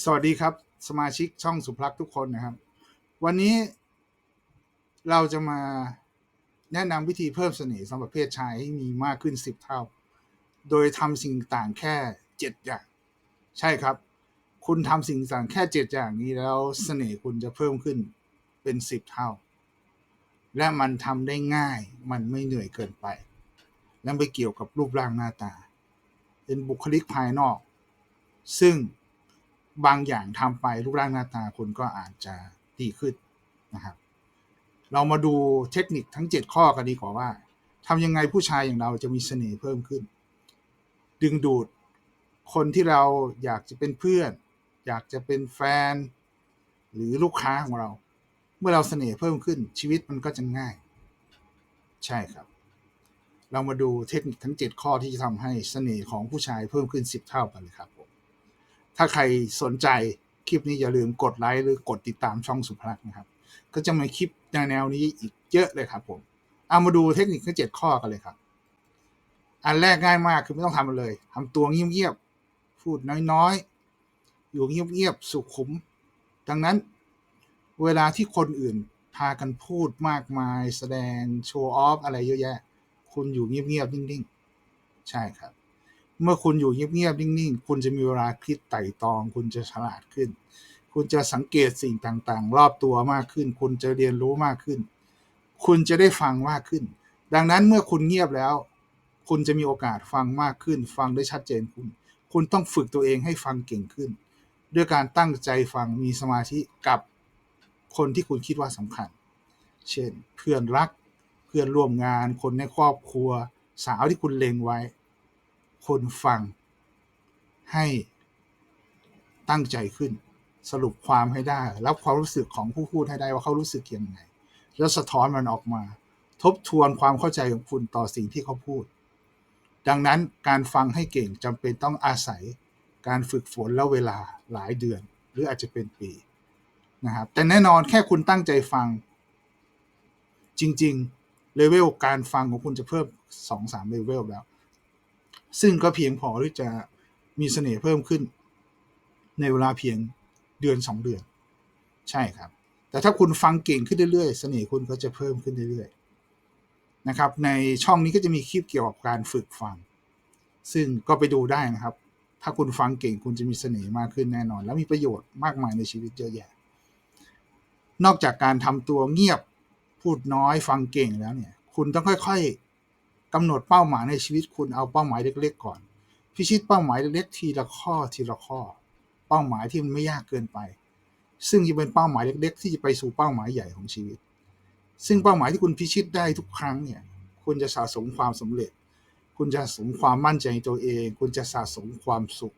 สวัสดีครับ สมาชิกช่องสุพลักษ์ทุกคนนะครับ วันนี้เราจะมาแนะนำวิธีเพิ่มเสน่ห์สำหรับเพศชายให้มีมากขึ้น 10 เท่า โดยทำสิ่งต่างแค่ 7 อย่าง ใช่ครับ คุณทำสิ่งต่างแค่ 7 อย่างนี้แล้วเสน่ห์คุณจะเพิ่มขึ้นเป็น 10 เท่า และมันทำได้ง่าย มันไม่เหนื่อยเกินไป และไม่เกี่ยวกับรูปร่างหน้าตา เป็นบุคลิกภายนอก ซึ่ง บางอย่างทำไปรูปร่างหน้าตาคุณก็อาจจะดีขึ้นนะครับ เรามาดูเทคนิคทั้ง 7 ข้อกันดีกว่าว่าทำยังไงผู้ชายอย่างเราจะมีเสน่ห์เพิ่มขึ้น ดึงดูดคนที่เราอยากจะเป็นเพื่อน อยากจะเป็นแฟน หรือลูกค้าของเรา เมื่อเราเสน่ห์เพิ่มขึ้นชีวิตมันก็จะง่าย ใช่ครับ เรามาดูเทคนิคทั้ง 7 ข้อที่จะทำให้เสน่ห์ของผู้ชายเพิ่มขึ้น 10 เท่ากันเลยครับผ ถ้าใครสนใจคลิปนี้อย่าลืมกดไลค์หรือกดติดตามช่องสุภลักษณ์นะครับ ก็จะมีคลิปแนวนี้อีกเยอะเลยครับผม เอามาดูเทคนิคทั้งเจ็ดข้อกันเลยครับ อันแรกง่ายมากคือไม่ต้องทำมันเลยทำตัวเงียบๆพูดน้อยๆ อยู่เงียบๆสุขุม ดังนั้นเวลาที่คนอื่นพากันพูดมากมาย แสดงโชว์ออฟอะไรเยอะแยะ คุณอยู่เงียบๆ นิ่งๆ ใช่ครับ เมื่อคุณอยู่เงียบๆนิ่ง ๆ คุณจะมีเวลาคิดไต่ตอง คุณจะฉลาดขึ้น คุณจะสังเกตสิ่งต่างๆ รอบตัวมากขึ้น คุณจะเรียนรู้มากขึ้น คุณจะได้ฟังมากขึ้น ดังนั้นเมื่อคุณเงียบแล้ว คุณจะมีโอกาสฟังมากขึ้น ฟังได้ชัดเจนคุณ คุณต้องฝึกตัวเองให้ฟังเก่งขึ้น ด้วยการตั้งใจฟังมีสมาธิกับคนที่คุณคิดว่าสำคัญ เช่น เพื่อนรัก เพื่อนร่วมงาน คนในครอบครัว สาวที่คุณเล็งไว้ คนฟังให้ตั้งใจขึ้น สรุปความให้ได้ รับความรู้สึกของผู้พูดให้ได้ว่าเขารู้สึกยังไง แล้วสะท้อนมันออกมา ทบทวนความเข้าใจของคุณต่อสิ่งที่เขาพูด ดังนั้นการฟังให้เก่งจำเป็นต้องอาศัยการฝึกฝนและเวลาหลายเดือน หรืออาจจะเป็นปีนะครับแต่แน่นอนแค่คุณตั้งใจฟัง จริง ๆ เลเวลการฟังของคุณจะเพิ่ม2-3เลเวลแล้ว ซึ่งก็เพียงพอที่จะมีเสน่ห์เพิ่มขึ้น ในเวลาเพียงเดือน2เดือน ใช่ครับ แต่ถ้าคุณฟังเก่งขึ้นเรื่อยๆ เสน่ห์คุณก็จะเพิ่มขึ้นเรื่อยๆนะครับ ในช่องนี้ก็จะมีคลิปเกี่ยวกับการฝึกฟัง ซึ่งก็ไปดูได้นะครับ ถ้าคุณฟังเก่งคุณจะมีเสน่ห์มากขึ้นแน่นอน และมีประโยชน์มากมายในชีวิตเยอะแยะ นอกจากการทำตัวเงียบพูดน้อยฟังเก่งแล้วเนี่ย คุณต้องค่อยๆ กำหนดเป้าหมายในชีวิตคุณเอาเป้าหมายเล็ก ๆ ก่อน พิชิตเป้าหมายเล็กๆทีละข้อทีละข้อ เป้าหมายที่มันไม่ยากเกินไป ซึ่งจะเป็นเป้าหมายเล็ก ๆ ที่จะไปสู่เป้าหมายใหญ่ของชีวิต ซึ่งเป้าหมายที่คุณพิชิตได้ทุกครั้งเนี่ยคุณจะสะสมความสำเร็จ คุณจะสะสมความมั่นใจในตัวเอง คุณจะสะสมความสุข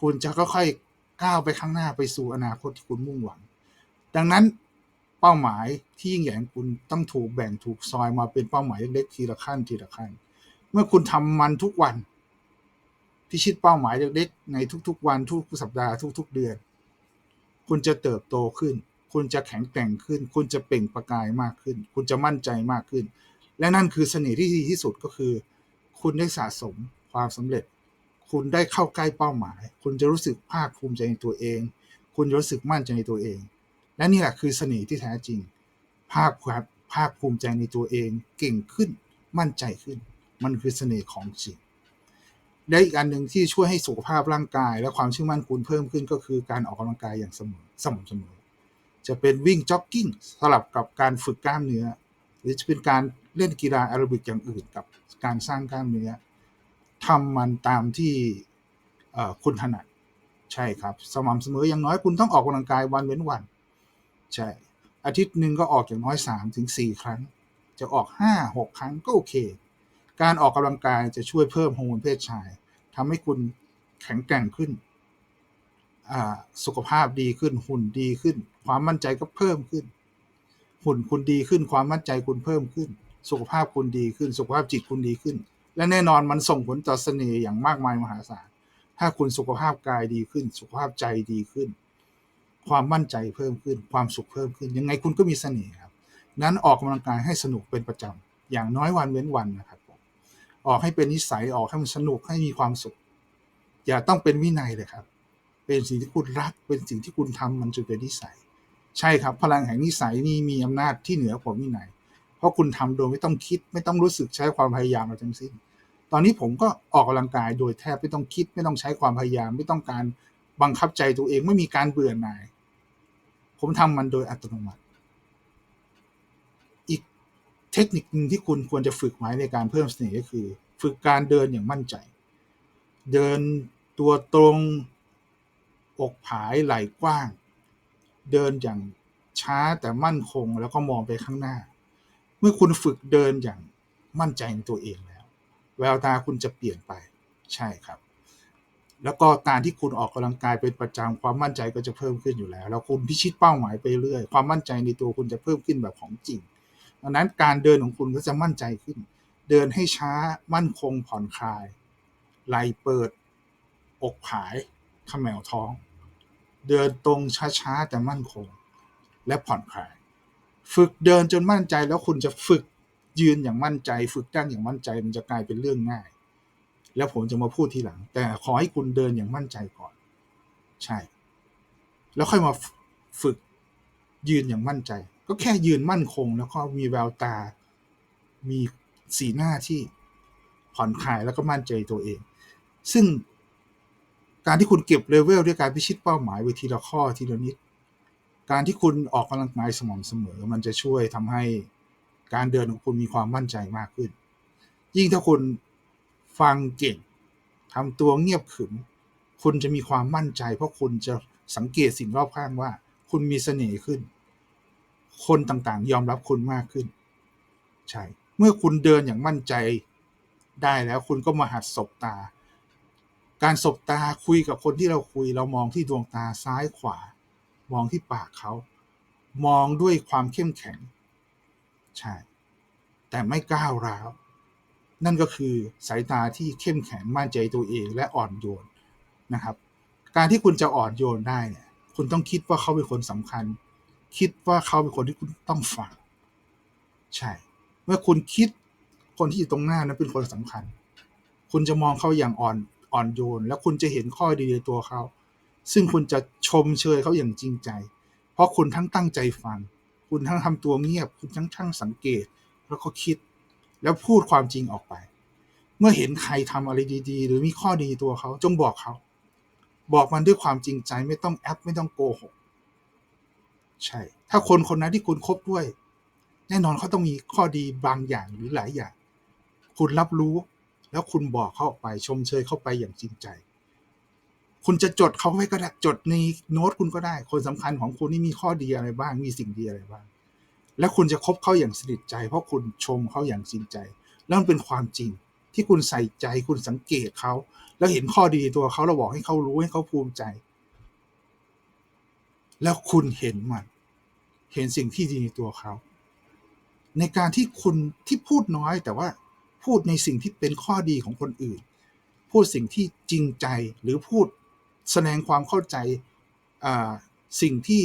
คุณจะค่อยๆก้าวไปข้างหน้าไปสู่อนาคตที่คุณมุ่งหวัง ดังนั้น เป้าหมายที่ยิ่งใหญ่ของคุณต้องถูกแบ่งถูกซอยมาเป็นเป้าหมายเล็กๆทีละขั้นทีละขั้น เมื่อคุณทำมันทุกวัน พิชิตเป้าหมายเล็กๆในทุก ๆ วันทุกสัปดาห์ทุก ๆ เดือน คุณจะเติบโตขึ้น คุณจะแข็งแกร่งขึ้น คุณจะเปล่งประกายมากขึ้น คุณจะมั่นใจมากขึ้น และนั่นคือเสน่ห์ที่ดีที่สุดก็คือ คุณได้สะสมความสำเร็จ คุณได้เข้าใกล้เป้าหมาย คุณจะรู้สึกภาคภูมิใจในตัวเอง คุณจะรู้สึกมั่นใจในตัวเอง และนี่แหละคือเสน่ห์ที่แท้จริง ภาคภาคภูมิใจในตัวเองเก่งขึ้นมั่นใจขึ้น มันคือเสน่ห์ของจริงและอีกอันหนึ่งที่ช่วยให้สุขภาพร่างกาย และความเชื่อมั่นคุณเพิ่มขึ้นก็คือการออกกำลังกายอย่างเสมอสม่ำเสมอ จะเป็นวิ่งจ็อกกิ้งสลับกับการฝึกกล้ามเนื้อ หรือจะเป็นการเล่นกีฬาแอโรบิกอย่างอื่นกับการสร้างกล้ามเนื้อทำมันตามที่คุณถนัดใช่ครับ สม่ำเสมออย่างน้อยคุณต้องออกกำลังกายวันเว้นวัน ใช่ อาทิตย์หนึ่งก็ออกอย่างน้อย3ถึง4ครั้ง จะออก 5 6 ครั้งก็โอเค การออกกำลังกายจะช่วยเพิ่มฮอร์โมนเพศชายทำให้คุณแข็งแกร่งขึ้น สุขภาพดีขึ้น หุ่นดีขึ้น ความมั่นใจก็เพิ่มขึ้น หุ่นคุณดีขึ้น ความมั่นใจคุณเพิ่มขึ้น สุขภาพคุณดีขึ้น สุขภาพจิตคุณดีขึ้น และแน่นอนมันส่งผลต่อเสน่ห์อย่างมากมายมหาศาล ถ้าคุณสุขภาพกายดีขึ้น สุขภาพใจดีขึ้น ความมั่นใจเพิ่มขึ้น ความสุขเพิ่มขึ้น ยังไงคุณก็มีเสน่ห์ครับ นั้นออกกำลังกายให้สนุกเป็นประจำอย่างน้อยวันเว้นวันนะครับออกให้เป็นนิสัยออกให้มันสนุกให้มีความสุข อย่าต้องเป็นวินัยเลยครับ เป็นสิ่งที่คุณรัก เป็นสิ่งที่คุณทำมันจนเป็นนิสัย ใช่ครับ พลังแห่งนิสัยนี่มีอำนาจที่เหนือกว่าวินัย เพราะคุณทำโดยไม่ต้องคิด ไม่ต้องรู้สึกใช้ความพยายามอะไรทั้งสิ้น ตอนนี้ผมก็ออกกำลังกายโดยแทบไม่ต้องคิด ไม่ต้องใช้ความพยายาม ไม่ต้องการบังคับใจตัวเองไม่มีการเบื่อหน่าย ผมทำมันโดยอัตโนมัติ อีกเทคนิคหนึ่งที่คุณควรจะฝึกไว้ในการเพิ่มเสน่ห์ก็คือ ฝึกการเดินอย่างมั่นใจ เดินตัวตรงอกผายไหล่กว้าง เดินอย่างช้าแต่มั่นคงแล้วก็มองไปข้างหน้า เมื่อคุณฝึกเดินอย่างมั่นใจในตัวเองแล้ว แววตาคุณจะเปลี่ยนไปใช่ครับ แล้วก็การที่คุณออกกำลังกายเป็นประจำความมั่นใจก็จะเพิ่มขึ้นอยู่แล้ว แล้วคุณพิชิตเป้าหมายไปเรื่อยความมั่นใจในตัวคุณจะเพิ่มขึ้นแบบของจริงดังนั้นการเดินของคุณก็จะมั่นใจขึ้น เดินให้ช้ามั่นคงผ่อนคลาย ไหลเปิด อกผายขมแมวท้อง เดินตรงช้าๆแต่มั่นคง และผ่อนคลาย ฝึกเดินจนมั่นใจแล้วคุณจะฝึกยืนอย่างมั่นใจ ฝึกตั้งอย่างมั่นใจมันจะกลายเป็นเรื่องง่าย แล้วผมจะมาพูดทีหลัง แต่ขอให้คุณเดินอย่างมั่นใจก่อน ใช่ แล้วค่อยมาฝึกยืนอย่างมั่นใจ ก็แค่ยืนมั่นคง แล้วก็มีแววตา มีสีหน้าที่ผ่อนคลายแล้วก็มั่นใจตัวเอง ซึ่งการที่คุณเก็บเลเวลด้วยการพิชิตเป้าหมายไปทีละข้อทีละนิด การที่คุณออกกำลังกายสม่ำเสมอ มันจะช่วยทำให้การเดินของคุณมีความมั่นใจมากขึ้น ยิ่งถ้าคุณ ฟังเก่งทำตัวเงียบขรึม คุณจะมีความมั่นใจ เพราะคุณจะสังเกตสิ่งรอบข้างว่า คุณมีเสน่ห์ขึ้น คนต่างๆ ยอมรับคุณมากขึ้น ใช่ เมื่อคุณเดินอย่างมั่นใจได้แล้วคุณก็มาหัดสบตา การสบตาคุยกับคนที่เราคุย เรามองที่ดวงตาซ้ายขวา มองที่ปากเขา มองด้วยความเข้มแข็ง ใช่ แต่ไม่ก้าวร้าว นั่นก็คือสายตาที่เข้มแข็งมั่นใจตัวเองและอ่อนโยนนะครับ การที่คุณจะอ่อนโยนได้เนี่ยคุณต้องคิดว่าเขาเป็นคนสำคัญ คิดว่าเขาเป็นคนที่คุณต้องฟังใช่ เมื่อคุณคิดคนที่อยู่ตรงหน้านั้นเป็นคนสำคัญ คุณจะมองเขาอย่างอ่อนอ่อนโยน แล้วคุณจะเห็นข้อดีในตัวเขา ซึ่งคุณจะชมเชยเขาอย่างจริงใจ เพราะคุณทั้งตั้งใจฟัง คุณทั้งทำตัวเงียบ คุณทั้งช่างสังเกต แล้วก็คิด แล้วพูดความจริงออกไป เมื่อเห็นใครทำอะไรดี ๆ หรือมีข้อดีตัวเขาจงบอกเขา บอกมันด้วยความจริงใจไม่ต้องแอปไม่ต้องโกหกใช่ ถ้าคนคนนั้นที่คุณคบด้วย แน่นอนเขาต้องมีข้อดีบางอย่างหรือหลายอย่าง คุณรับรู้แล้วคุณบอกเขาออกไปชมเชยเข้าไปอย่างจริงใจ คุณจะจดเขาไว้ก็ได้จดในโน้ตคุณก็ได้ คนสำคัญของคุณนี่มีข้อดีอะไรบ้าง มีสิ่งดีอะไรบ้าง และคุณจะคบเขาอย่างสนิทใจ เพราะคุณชมเขาอย่างจริงใจ แล้วมันเป็นความจริงที่คุณใส่ใจคุณสังเกตเขา แล้วเห็นข้อดีตัวเขาแล้วบอกให้เขารู้ให้เขาภูมิใจ แล้วคุณเห็นมัน เห็นสิ่งที่ดีในตัวเขา ในการที่คุณที่พูดน้อยแต่ว่าพูดในสิ่งที่เป็นข้อดีของคนอื่น พูดสิ่งที่จริงใจหรือพูดแสดงความเข้าใจสิ่งที่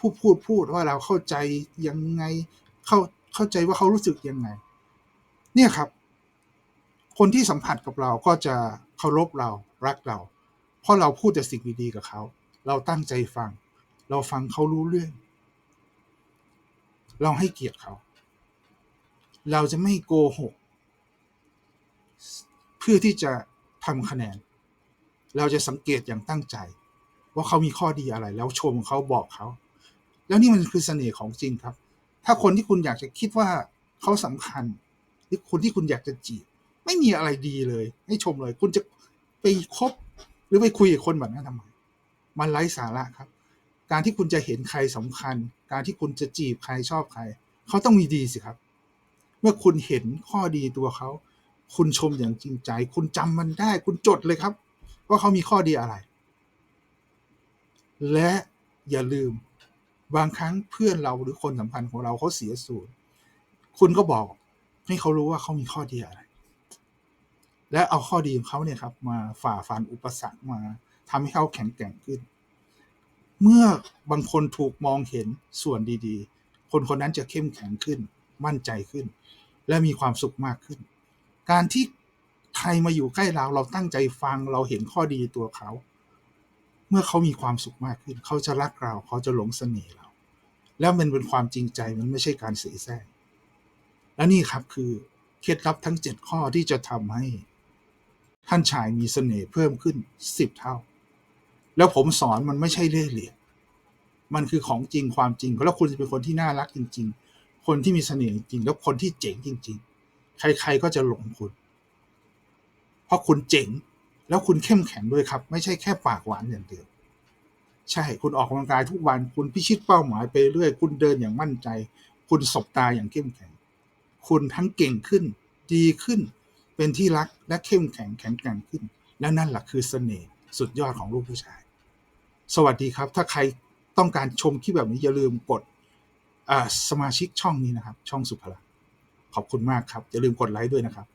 ผู้พูดพูดว่าเราเข้าใจยังไงเข้าเข้าใจว่าเขารู้สึกยังไง เนี่ยครับ คนที่สัมผัสกับเราก็จะเคารพเรารักเรา เพราะเราพูดแต่สิ่งดีๆกับเขา เราตั้งใจฟัง เราฟังเขารู้เรื่อง เราให้เกียรติเขา เราจะไม่โกหก เพื่อที่จะทำคะแนน เราจะสังเกตอย่างตั้งใจ ว่าเขามีข้อดีอะไร แล้วชมเขาบอกเขา แล้วนี่มันคือเสน่ห์ของจริงครับ ถ้าคนที่คุณอยากจะคิดว่าเขาสำคัญ หรือคนที่คุณอยากจะจีบ ไม่มีอะไรดีเลย ให้ชมเลย คุณจะไปคบหรือไปคุยกับคนแบบนั้นทำไมมันไร้สาระครับ การที่คุณจะเห็นใครสำคัญ การที่คุณจะจีบใครชอบใคร เขาต้องมีดีสิครับ เมื่อคุณเห็นข้อดีตัวเขา คุณชมอย่างจริงใจ คุณจำมันได้ คุณจดเลยครับ ว่าเขามีข้อดีอะไร และอย่าลืม บางครั้งเพื่อนเราหรือคนสัมพันธ์ของเราเขาเสียสูตรคุณก็บอกให้เขารู้ว่าเขามีข้อดีอะไร และเอาข้อดีของเขาเนี่ยครับ มาฝ่าฟันอุปสรรคมาทำให้เขาแข็งแกร่งขึ้น เมื่อบางคนถูกมองเห็นส่วนดีๆ คนคนนั้นจะเข้มแข็งขึ้น มั่นใจขึ้น และมีความสุขมากขึ้น การที่ใครมาอยู่ใกล้เราเราตั้งใจฟังเราเห็นข้อดีตัวเขา เมื่อเขามีความสุขมากขึ้น เขาจะรักเราเขาจะหลงเสน่ห์เรา แล้วมันเป็นความจริงใจมันไม่ใช่การเสียแซงและนี่ครับคือเคล็ดลับทั้งเจ็ดข้อที่จะทำให้ ท่านชายมีเสน่ห์เพิ่มขึ้นสิบเท่า แล้วผมสอนมันไม่ใช่เล่ห์เหลี่ยมมันคือของจริงความจริงแล้วคุณจะเป็นคนที่น่ารักจริง ๆ คนที่มีเสน่ห์จริง แล้วคนที่เจ๋งจริง ๆ ใคร ๆก็จะหลงคุณ เพราะคุณเจ๋ง แล้วคุณเข้มแข็งด้วยครับ ไม่ใช่แค่ปากหวานอย่างเดียว ใช่คุณออกกำลังกายทุกวันคุณพิชิตเป้าหมายไปเรื่อยคุณเดินอย่างมั่นใจ คุณสบตาอย่างเข้มแข็ง คุณทั้งเก่งขึ้น ดีขึ้น เป็นที่รักและเข้มแข็งแข็งแกร่งขึ้น และนั่นแหละคือเสน่ห์สุดยอดของลูกผู้ชาย สวัสดีครับ ถ้าใครต้องการชมคลิปแบบนี้อย่าลืมกดสมาชิกช่องนี้นะครับ ช่องสุภลักษณ์ขอบคุณมากครับ อย่าลืมกดไลค์ด้วยนะครับ